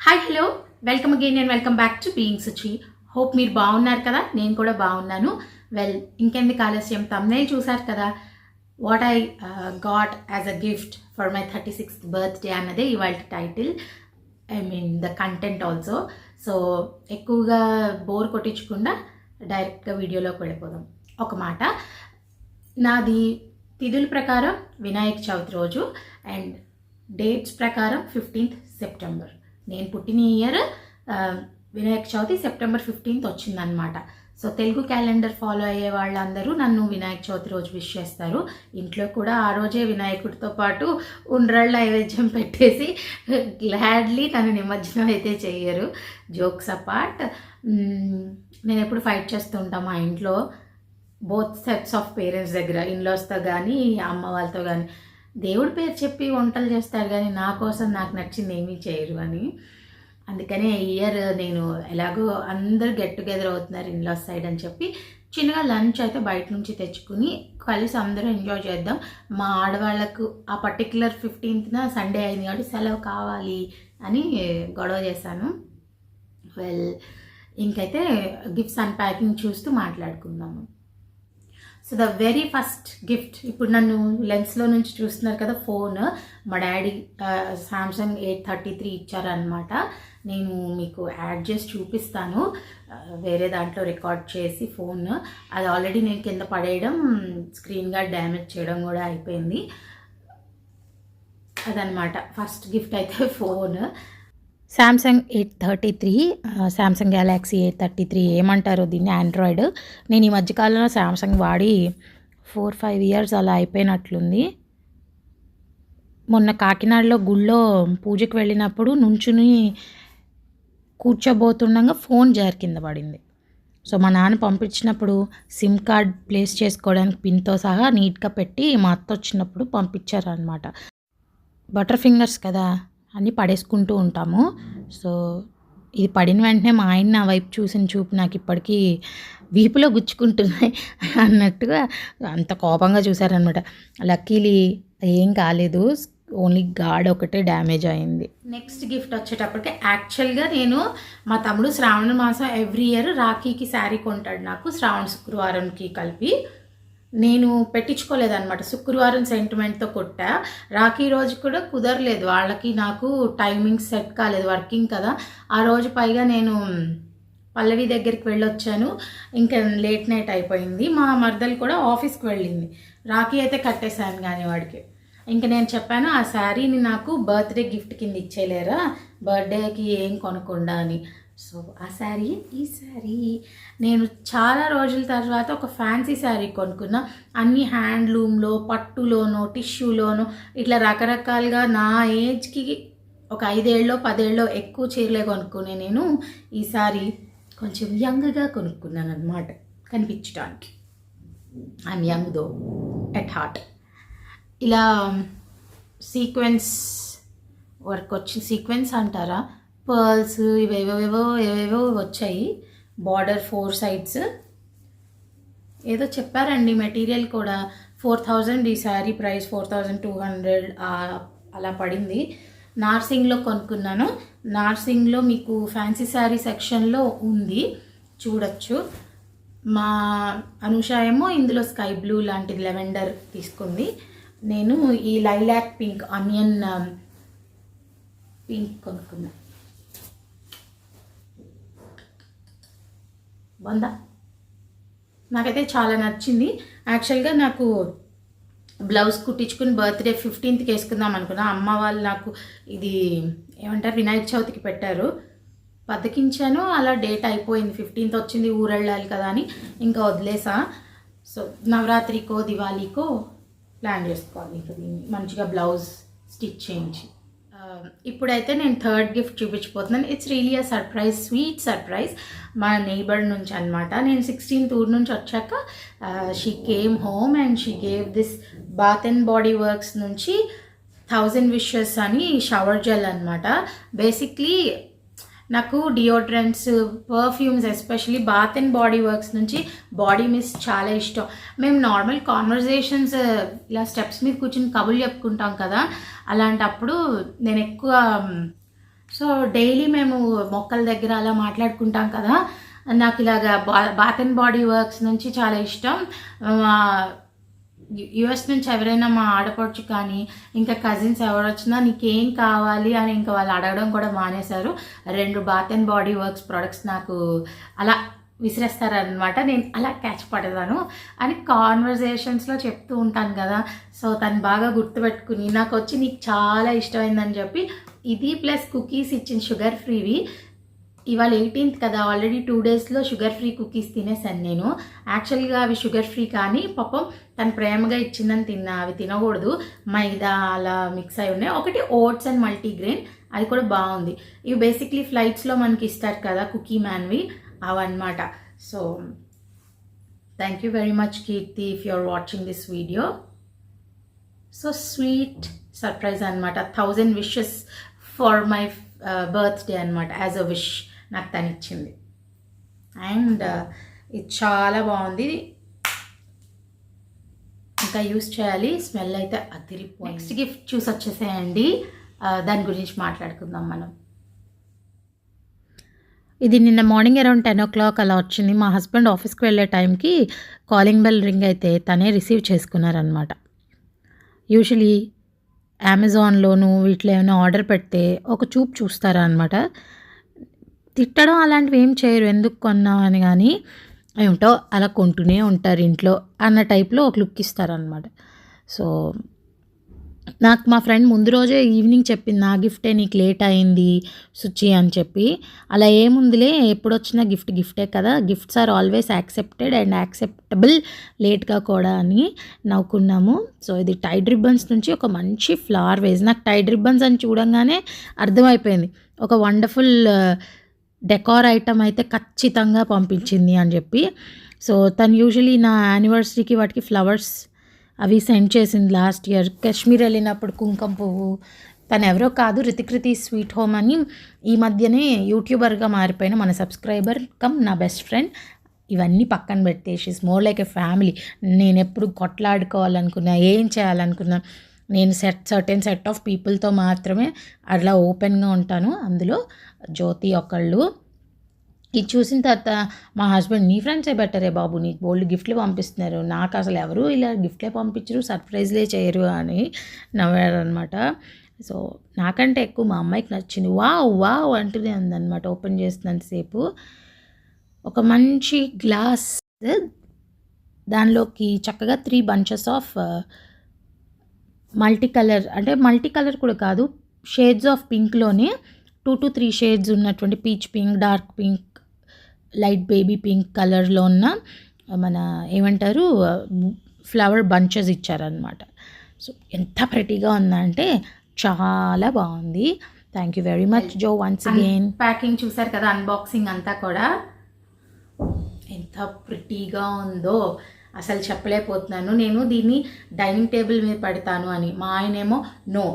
Hi hello welcome again and welcome back to being Suchi hope మీరు బాగున్నారు కదా? నేను కూడా బాగున్నాను. వెల్ ఇంకెందుకు ఆలస్యం? తమ్నే చూసారు కదా? What I got as a gift for my thirty sixth birthday అన్నదే ఇవాళ title I mean the content also so ఎక్కువగా బోర్ కొట్టించకుండా డైరెక్ట్గా వీడియోలోకి వెళ్ళిపోదాం. ఒక మాట. నాది తిథుల ప్రకారం వినాయక చవితి రోజు అండ్ డేట్స్ ప్రకారం ఫిఫ్టీన్త్ సెప్టెంబర్ నేను పుట్టిన year Vinayaka Chavithi September fifteenth వచ్చిందనమాట సో తెలుగు క్యాలెండర్ ఫాలో అయ్యే వాళ్ళందరూ నన్ను వినాయక చవితి రోజు విష్ చేస్తారు. ఇంట్లో కూడా ఆ రోజే వినాయకుడితో పాటు ఉండ్రాళ్ళ నైవేద్యం పెట్టేసి గ్లాడ్లీ తను నిమజ్జనం అయితే చేయరు జోక్స్ అపార్ట్ నేను ఎప్పుడు ఫైట్ చేస్తూ ఉంటాను మా ఇంట్లో. బోత్ సెట్స్ ఆఫ్ పేరెంట్స్ దగ్గర ఇన్లాస్తో కానీ అమ్మ వాళ్ళతో కానీ దేవుడి పేరు చెప్పి వంటలు చేస్తారు కానీ నా కోసం నాకు నచ్చింది ఏమీ చేయరు అని. అందుకనే ఈ ఇయర్ నేను ఎలాగో అందరు గెట్ టుగెదర్ అవుతున్నారు ఇన్లా సైడ్ అని చెప్పి చిన్నగా లంచ్ అయితే బయట నుంచి తెచ్చుకుని కలిసి అందరూ ఎంజాయ్ చేద్దాం. మా ఆడవాళ్ళకు ఆ పర్టికులర్ ఫిఫ్టీన్త్న సండే అయింది కాబట్టి సెలవు కావాలి అని గొడవ చేశాను. వెల్ ఇంకైతే గిఫ్ట్స్ అన్ప్యాకింగ్ చూస్తూ మాట్లాడుకుందాము. So the very first gift ఇప్పుడు నన్ను లెన్స్లో నుంచి చూస్తున్నారు కదా ఫోన్ మా daddy Samsung eight thirty three ఇచ్చారనమాట నేను మీకు యాడ్ చేసి చూపిస్తాను. వేరే దాంట్లో రికార్డ్ చేసి ఫోన్ అది ఆల్రెడీ నేను కింద పడేయడం స్క్రీన్ గార్డ్ డ్యామేజ్ చేయడం కూడా అయిపోయింది. అదనమాట ఫస్ట్ గిఫ్ట్ అయితే phone Samsung eight thirty three Samsung Galaxy eight thirty three ఏమంటారు దీన్ని? ఆండ్రాయిడ్ నేను ఈ మధ్యకాలంలో శాంసంగ్ వాడి ఫోర్ ఫైవ్ ఇయర్స్ అలా అయిపోయినట్లుంది. మొన్న కాకినాడలో గుళ్ళో పూజకి వెళ్ళినప్పుడు నుంచుని కూర్చోబోతుండగా ఫోన్ జార్ కింద పడింది. సో మా నాన్న పంపించినప్పుడు సిమ్ కార్డ్ ప్లేస్ చేసుకోవడానికి పిన్తో సహా నీట్గా పెట్టి మా అత్త వచ్చినప్పుడు పంపించారనమాట బటర్ ఫింగర్స్ కదా? అన్నీ పడేసుకుంటూ ఉంటాము. సో ఇది పడిన వెంటనే మా ఆయన నా వైపు చూసిన చూపు నాకు ఇప్పటికీ వీపులో గుచ్చుకుంటున్నాయి అన్నట్టుగా అంత కోపంగా చూసారనమాట లక్కీలీ ఏం కాలేదు. ఓన్లీ గాడ్ ఒకటే డ్యామేజ్ అయింది. నెక్స్ట్ గిఫ్ట్ వచ్చేటప్పటికి యాక్చువల్గా నేను మా తమ్ముడు శ్రావణ మాసం ఎవ్రీ ఇయర్ రాఖీకి శారీ కొంటాడు నాకు శ్రావణ శుక్రవారంకి కలిపి. నేను పెట్టించుకోలేదన్నమాట. శుక్రవారం సెంటిమెంట్తో కొట్టా. రాఖీ రోజు కూడా కుదరలేదు. వాళ్ళకి నాకు టైమింగ్ సెట్ కాలేదు వర్కింగ్ కదా. ఆ రోజు పైగా నేను పల్లవి దగ్గరికి వెళ్ళొచ్చాను. ఇంకా లేట్ నైట్ అయిపోయింది. మా మరదలు కూడా ఆఫీస్కి వెళ్ళింది. రాఖీ అయితే కట్టేశాను కానీ వాడికి. ఇంక నేను చెప్పాను ఆ శారీని నాకు బర్త్డే గిఫ్ట్ కింద ఇచ్చేయలేరా బర్త్డేకి ఏం కొనకుండా అని. సో ఆ శారీ ఈ శారీ నేను చాలా రోజుల తర్వాత ఒక ఫ్యాన్సీ శారీ కొనుక్కున్నా. అన్ని హ్యాండ్లూమ్లో పట్టులోనో టిష్యూలోనో ఇట్లా రకరకాలుగా నా ఏజ్కి ఒక ఐదేళ్ళలో పదేళ్ళలో ఎక్కువ చీరలే కొనుక్కునే నేను ఈ శారీ కొంచెం యంగ్గా కొనుక్కున్నాను అనమాట కనిపించడానికి I'm young though at heart ఇలా సీక్వెన్స్ వర్క్ వచ్చి సీక్వెన్స్ అంటారా? పర్ల్స్ ఇవేవేవో ఏవేవో వచ్చాయి. బార్డర్ ఫోర్ సైడ్స్ ఏదో చెప్పారండి మెటీరియల్ కూడా. ఫోర్ థౌజండ్ ఈ sari price four thousand two hundred అలా పడింది. నార్సింగ్లో కొనుక్కున్నాను. నార్సింగ్లో మీకు ఫ్యాన్సీ శారీ సెక్షన్లో ఉంది. చూడొచ్చు. మా అనుష ఏమో ఇందులో స్కై బ్లూ లాంటిది లెవెండర్ తీసుకుంది. నేను ఈ lilac pink onion um, pink కొనుక్కున్నా. బాగుందా నాకైతే చాలా నచ్చింది. యాక్చువల్గా నాకు బ్లౌజ్ కుట్టించుకుని బర్త్డే ఫిఫ్టీన్త్కి వేసుకుందాం అనుకున్నా. అమ్మ వాళ్ళు నాకు ఇది ఏమంటారు వినాయక చవితికి పెట్టారు. బతికించాను అలా డేట్ అయిపోయింది. ఫిఫ్టీన్త్ వచ్చింది ఊరెళ్ళాలి కదా అని. ఇంకా వదిలేసా. సో నవరాత్రికో దివాళీకో ప్లాన్ చేసుకోవాలి ఇంకా దీన్ని మంచిగా బ్లౌజ్ స్టిచ్ చేయించి. ఇప్పుడైతే నేను third gift చూపించిపోతున్నాను it's really a surprise sweet surprise మా నేబర్ నుంచి అనమాట నేను సిక్స్టీన్త్ టూర్ నుంచి వచ్చాక she came home and she gave this bath and body works నుంచి థౌజండ్ విషెస్ అని షవర్ జెల్ అనమాట బేసిక్లీ నాకు deodorants perfumes especially bath and body works నుంచి బాడీ మిస్ చాలా ఇష్టం. మేము నార్మల్ కాన్వర్జేషన్స్ ఇలా స్టెప్స్ మీద కూర్చుని కబుర్లు చెప్పుకుంటాం కదా అలాంటప్పుడు నేను ఎక్కువ సో డైలీ మేము మొక్కల దగ్గర అలా మాట్లాడుకుంటాం కదా నాకు ఇలాగా బా బాత్ అండ్ బాడీ వర్క్స్ నుంచి చాలా ఇష్టం. యుఎస్ నుంచి ఎవరైనా మా ఆడపడుచు కానీ ఇంకా కజిన్స్ ఎవరు వచ్చినా నీకేం కావాలి అని ఇంకా వాళ్ళు అడగడం కూడా మానేశారు. రెండు bath and body works products నాకు అలా విసిరేస్తారనమాట నేను అలా క్యాచ్ పడేదాను. అని కాన్వర్జేషన్స్లో చెప్తూ ఉంటాను కదా. సో తను బాగా గుర్తుపెట్టుకుని నాకు వచ్చి నీకు చాలా ఇష్టమైందని చెప్పి ఇది ప్లస్ కుకీస్ ఇచ్చిన షుగర్ ఫ్రీవి. ఇవాళ ఎయిటీన్త్ కదా ఆల్రెడీ టూ డేస్లో షుగర్ ఫ్రీ కుకీస్ తినేసాను నేను. యాక్చువల్గా అవి షుగర్ ఫ్రీ కానీ పాపం తను ప్రేమగా ఇచ్చిందని తిన్నా అవి తినకూడదు. మైదా అలా మిక్స్ అయి ఉన్నాయి. ఒకటి ఓట్స్ అండ్ మల్టీగ్రెయిన్ అది కూడా బాగుంది. ఇవి బేసిక్లీ ఫ్లైట్స్లో మనకి ఇస్తారు కదా కుకీ మ్యాన్వి అవన్నమాట. So thank you very much Keerthi if you are watching this video so sweet surprise అనమాట thousand wishes for my birthday అనమాట యాజ్ అ విష్ నాకు తనిచ్చింది అండ్ uh, ఇది చాలా బాగుంది. ఇంకా యూస్ చేయాలి. స్మెల్ అయితే అదిరిపోయి నెక్స్ట్ గిఫ్ట్ చూసి వచ్చేసేయండి. దాని గురించి మాట్లాడుకుందాం మనం. ఇది నిన్న morning around ten o'clock అలా వచ్చింది. మా హస్బెండ్ ఆఫీస్కి వెళ్ళే టైంకి కాలింగ్ బెల్ రింగ్ అయితే తనే రిసీవ్ చేసుకున్నారనమాట యూజువలీ అమెజాన్లోను వీటిలో ఏమైనా ఆర్డర్ పెడితే ఒక చూపు చూస్తారా అనమాట తిట్టడం అలాంటివి ఏం చేయరు. ఎందుకు కొన్నావు అని కానీ ఏమిటో అలా కొంటూనే ఉంటారు ఇంట్లో అన్న టైప్లో ఒక లుక్ ఇస్తారనమాట సో నాకు మా ఫ్రెండ్ ముందు రోజే ఈవినింగ్ చెప్పింది నా గిఫ్టే నీకు లేట్ అయింది సుచి అని చెప్పి. అలా ఏముందిలే ఎప్పుడు వచ్చినా గిఫ్ట్ గిఫ్టే కదా gifts are always accepted and acceptable లేట్గా కూడా అని నవ్వుకున్నాము. సో ఇది టైడ్ రిబ్బన్స్ నుంచి ఒక మంచి ఫ్లవర్ వేజ్ నాకు టైడ్ రిబ్బన్స్ అని చూడంగానే అర్థమైపోయింది. ఒక వండర్ఫుల్ డెకార్ ఐటమ్ అయితే ఖచ్చితంగా పంపించింది అని చెప్పి. సో తను యూజువలీ నా యానివర్సరీకి వాటికి ఫ్లవర్స్ అవి సెండ్ చేసింది లాస్ట్ ఇయర్. కాశ్మీర్ వెళ్ళినప్పుడు కుంకుమ పువ్వు తను ఎవరో కాదు రితికృతి స్వీట్ హోమ్ అని ఈ మధ్యనే యూట్యూబర్గా మారిపోయిన మన సబ్స్క్రైబర్ కమ్ నా బెస్ట్ ఫ్రెండ్. ఇవన్నీ పక్కన పెట్టేసి మోర్ లైక్ ఎ ఫ్యామిలీ. నేను ఎప్పుడు కొట్లాడుకోవాలనుకున్నా ఏం చేయాలనుకున్నా నేను సెట్ సర్టెన్ సెట్ ఆఫ్ పీపుల్తో మాత్రమే అలా ఓపెన్గా ఉంటాను. అందులో జ్యోతి ఒకళ్ళు. ఇది చూసిన తర్వాత మా హస్బెండ్ నీ ఫ్రెండ్సే బెటరే బాబు? నీకు బోల్డ్ గిఫ్ట్లు పంపిస్తున్నారు. నాకు అసలు ఎవరు ఇలా గిఫ్ట్లే పంపించరు సర్ప్రైజ్లే చేయరు అని నవ్వారు అనమాట సో నాకంటే ఎక్కువ మా అమ్మాయికి నచ్చింది వావ్ వావ్ అంటూనే ఉందన్నమాట ఓపెన్ చేసినంతసేపు ఒక మంచి గ్లాస్ దానిలోకి చక్కగా three bunches of multi colour అంటే మల్టీ కలర్ కూడా కాదు షేడ్స్ ఆఫ్ పింక్లోనే టూ టు త్రీ షేడ్స్ ఉన్నటువంటి peach pink dark pink light baby pink కలర్లో ఉన్న మన ఏమంటారు ఫ్లవర్ బంచెస్ ఇచ్చారనమాట సో ఎంత ప్రెటీగా ఉందంటే చాలా బాగుంది. Thank you very much Jo once again packing చూసారు కదా అన్బాక్సింగ్ అంతా కూడా. ఎంత ప్రిటీగా ఉందో. అసలు చెప్పలేకపోతున్నాను. నేను దీన్ని డైనింగ్ టేబుల్ మీద పెడతాను అని. మా ఆయనేమో నో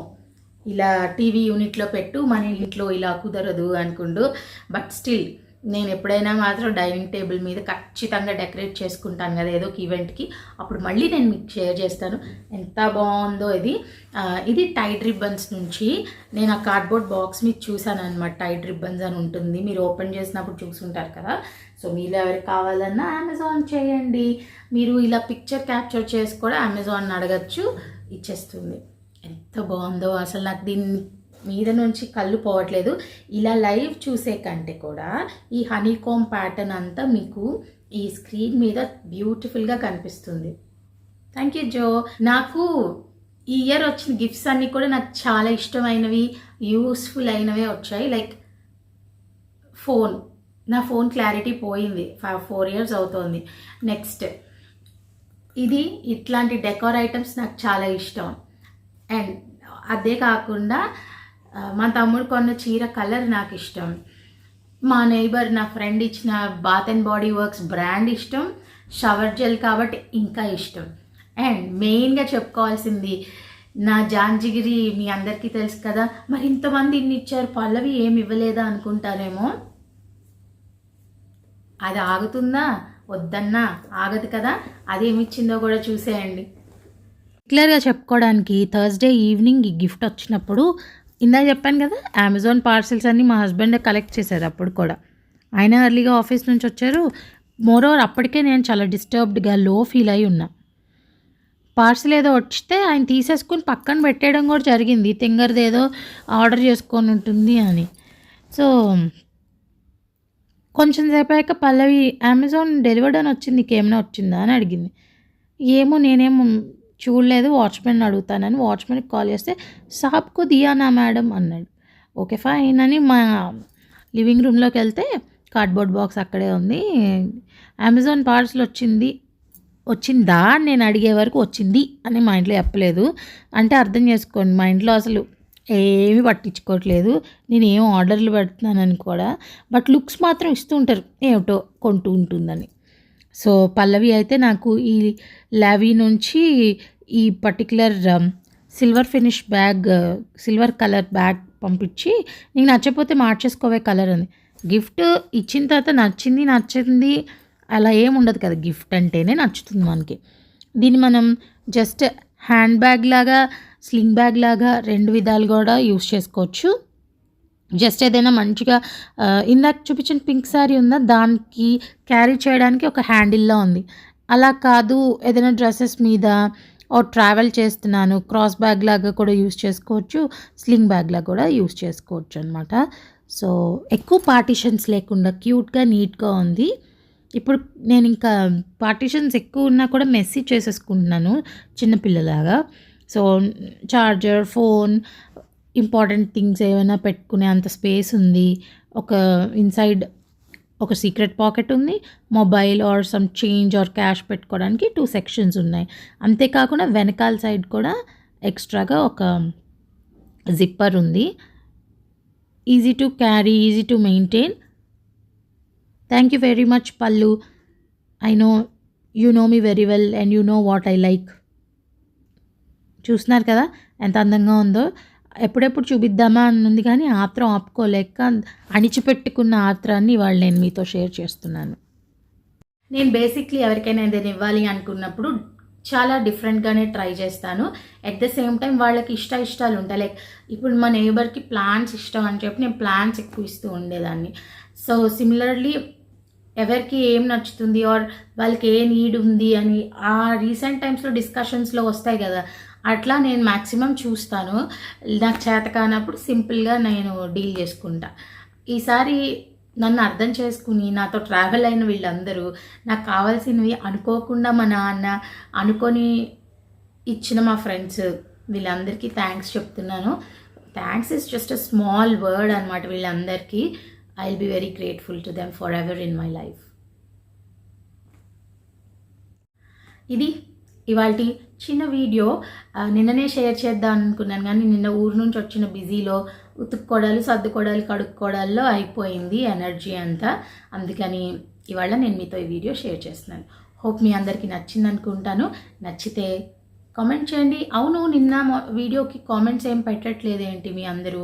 ఇలా టీవీ యూనిట్లో పెట్టు మన ఇంట్లో ఇలా కుదరదు అనుకుండు. బట్ స్టిల్ నేను ఎప్పుడైనా మాత్రం డైనింగ్ టేబుల్ మీద ఖచ్చితంగా డెకరేట్ చేసుకుంటాను కదా ఏదో ఒక ఈవెంట్కి. అప్పుడు మళ్ళీ నేను మీకు షేర్ చేస్తాను. ఎంత బాగుందో ఇది. ఇది టైడ్ రిబ్బన్స్ నుంచి. నేను ఆ కార్డ్బోర్డ్ బాక్స్ మీద చూసాను అనమాట టైడ్ రిబ్బన్స్ అని ఉంటుంది. మీరు ఓపెన్ చేసినప్పుడు చూసుంటారు కదా. సో మీరు ఎవరికి కావాలన్నా అమెజాన్ చేయండి. మీరు ఇలా పిక్చర్ క్యాప్చర్ చేసి కూడా అమెజాన్ అడగచ్చు. ఇచ్చేస్తుంది. ఎంత బాగుందో అసలు నాకు దీన్ని మీద నుంచి కళ్ళు పోవట్లేదు. ఇలా లైవ్ చూసే కంటే కూడా ఈ హనీకోమ్ ప్యాటర్న్ అంతా మీకు ఈ స్క్రీన్ మీద బ్యూటిఫుల్గా కనిపిస్తుంది. థ్యాంక్ యూ జో నాకు ఈ ఇయర్ వచ్చిన గిఫ్ట్స్ అన్నీ కూడా నాకు చాలా ఇష్టమైనవి యూస్ఫుల్ అయినవే వచ్చాయి. లైక్ ఫోన్ నా ఫోన్ క్లారిటీ పోయింది. ఫైవ్ ఫోర్ ఇయర్స్ అవుతోంది. నెక్స్ట్ ఇది ఇట్లాంటి డెకోర్ ఐటమ్స్ నాకు చాలా ఇష్టం. అండ్ అదే కాకుండా మా తమ్ముడు కొన్న చీర కలర్ నాకు ఇష్టం. మా నైబర్ నా ఫ్రెండ్ ఇచ్చిన bath and body works brand ఇష్టం. షవర్ జెల్ కాబట్టి ఇంకా ఇష్టం. అండ్ మెయిన్గా చెప్పుకోవాల్సింది నా జాంజిగిరి మీ అందరికీ తెలుసు కదా మరి ఇంతమంది ఇన్ని ఇచ్చారు పల్లవి ఏమి ఇవ్వలేదా అనుకుంటారేమో? అది ఆగుతుందా? వద్దన్నా? ఆగదు కదా? అదేమిచ్చిందో కూడా చూసేయండి. క్లియర్గా చెప్పుకోవడానికి థర్స్డే ఈవినింగ్ ఈ గిఫ్ట్ వచ్చినప్పుడు ఇందా చెప్పాను కదా అమెజాన్ పార్సిల్స్ అన్నీ మా హస్బెండ్ కలెక్ట్ చేశారు అప్పుడు కూడా. ఆయన ఎర్లీగా ఆఫీస్ నుంచి వచ్చారు. మోరోవర్ అప్పటికే నేను చాలా డిస్టర్బ్డ్గా లో ఫీల్ అయి ఉన్నా. పార్సిల్ ఏదో వచ్చితే ఆయన తీసేసుకుని పక్కన పెట్టేయడం కూడా జరిగింది. తింగర్ది ఏదో ఆర్డర్ చేసుకొని ఉంటుంది అని. సో కొంచెం సేపు అయ్యాక పల్లవి అమెజాన్ డెలివర్డ్ అని వచ్చింది నీకేమైనా వచ్చిందా? అని అడిగింది. ఏమో నేనేమో చూడలేదు వాచ్మెన్ అడుగుతానని వాచ్మెన్కి కాల్ చేస్తే సాబ్కు దియానా మేడం అన్నాడు. ఓకే ఫైన్ అని మా లివింగ్ రూమ్లోకి వెళ్తే కార్డ్బోర్డ్ బాక్స్ అక్కడే ఉంది. అమెజాన్ పార్సల్ వచ్చింది వచ్చిందా? నేను అడిగే వరకు వచ్చింది అని మా ఇంట్లో చెప్పలేదు. అంటే అర్థం చేసుకోండి మా ఇంట్లో అసలు ఏమీ పట్టించుకోవట్లేదు. నేను ఏం ఆర్డర్లు పెడుతున్నానని కూడా. బట్ లుక్స్ మాత్రం ఇస్తూ ఉంటారు. ఏమిటో కొంటూ ఉంటుందని. సో పల్లవి అయితే నాకు ఈ లావీ నుంచి ఈ particular um, silver finish bag silver colour bag పంపించి నీకు నచ్చకపోతే మార్చేసుకోవే కలర్ అని. గిఫ్ట్ ఇచ్చిన తర్వాత నచ్చింది నచ్చింది అలా ఏముండదు కదా. గిఫ్ట్ అంటేనే నచ్చుతుంది మనకి. దీన్ని మనం జస్ట్ హ్యాండ్ బ్యాగ్ లాగా స్లింగ్ బ్యాగ్ లాగా రెండు విధాలు కూడా యూస్ చేసుకోవచ్చు. జస్ట్ ఏదైనా మంచిగా ఇందాక చూపించిన పింక్ శారీ ఉందా? దానికి క్యారీ చేయడానికి ఒక హ్యాండిల్లా ఉంది. అలా కాదు ఏదైనా డ్రెస్సెస్ మీద ఓ ట్రావెల్ చేస్తున్నాను క్రాస్ బ్యాగ్ లాగా కూడా యూస్ చేసుకోవచ్చు స్లింగ్ బ్యాగ్ లాగా కూడా యూస్ చేసుకోవచ్చు అనమాట సో ఎక్కువ పార్టిషన్స్ లేకుండా క్యూట్గా నీట్గా ఉంది. ఇప్పుడు నేను ఇంకా పార్టీషన్స్ ఎక్కువ ఉన్నా కూడా మెస్సీ చేసేసుకుంటున్నాను చిన్నపిల్లలాగా so charger phone important things ఏమైనా పెట్టుకునే అంత స్పేస్ ఉంది. ఒక ఇన్సైడ్ ఒక సీక్రెట్ పాకెట్ ఉంది. Mobile or some change or cash పెట్టుకోవడానికి టూ సెక్షన్స్ ఉన్నాయి. అంతేకాకుండా వెనకాల సైడ్ కూడా ఎక్స్ట్రాగా ఒక జిప్పర్ ఉంది. Easy to carry easy to maintain thank you very much Pallu I know you know me very well and you know what I like చూస్తున్నారు కదా? ఎంత అందంగా ఉందో. ఎప్పుడెప్పుడు చూపిద్దామా అని ఉంది కానీ ఆత్రం ఆపుకోలేక అణిచిపెట్టుకున్న ఆత్రాన్ని ఇవాళ నేను మీతో షేర్ చేస్తున్నాను. నేను బేసిక్లీ ఎవరికైనా ఏదైనా ఇవ్వాలి అనుకున్నప్పుడు చాలా డిఫరెంట్గానే ట్రై చేస్తాను. ఎట్ ద సేమ్ టైం వాళ్ళకి ఇష్ట ఇష్టాలు ఉంటాయి. లైక్ ఇప్పుడు మా నేబర్కి ప్లాంట్స్ ఇష్టం అని చెప్పి నేను ప్లాంట్స్ ఎక్కువ ఇస్తూ ఉండేదాన్ని. సో సిమిలర్లీ ఎవరికి ఏం నచ్చుతుంది ఆర్ వాళ్ళకి ఏ నీడ్ ఉంది అని ఆ రీసెంట్ టైమ్స్లో డిస్కషన్స్లో వస్తాయి కదా. అట్లా నేను మ్యాక్సిమం చూస్తాను. నాకు చేత కానప్పుడు సింపుల్గా నేను డీల్ చేసుకుంటా. ఈసారి నన్ను అర్థం చేసుకుని నాతో ట్రావెల్ అయిన వీళ్ళందరూ నాకు కావాల్సినవి అనుకోకుండా మా నాన్న అనుకొని ఇచ్చిన మా ఫ్రెండ్స్ వీళ్ళందరికీ థ్యాంక్స్ చెప్తున్నాను. Thanks is just a small word అనమాట వీళ్ళందరికీ. I will be very grateful to them forever in my life ఇది ఇవాళ చిన్న వీడియో. నిన్ననే షేర్ చేద్దాం అనుకున్నాను కానీ నిన్న ఊరు నుంచి వచ్చిన బిజీలో ఉతుక్కోడాలు సర్దుకోడాలు కడుక్కోడాల్లో అయిపోయింది ఎనర్జీ అంతా. అందుకని ఇవాళ నేను మీతో ఈ వీడియో షేర్ చేస్తున్నాను. హోప్ మీ అందరికీ నచ్చింది అనుకుంటాను. నచ్చితే కామెంట్ చేయండి. అవును నిన్న వీడియోకి కామెంట్స్ ఏం పెట్టట్లేదు ఏంటి మీ అందరూ?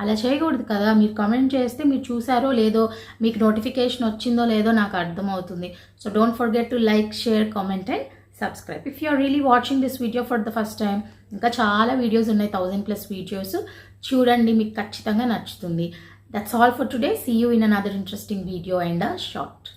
అలా చేయకూడదు కదా. మీరు కామెంట్ చేస్తే మీరు చూసారో లేదో మీకు నోటిఫికేషన్ వచ్చిందో లేదో నాకు అర్థమవుతుంది. So don't forget to like share comment and subscribe if you're really watching this video for the first time ఇంకా చాలా వీడియోస్ ఉన్నాయి థౌజండ్ ప్లస్ వీడియోస్ చూడండి మీకు ఖచ్చితంగా నచ్చుతుంది. That's all for today see you in another interesting video and short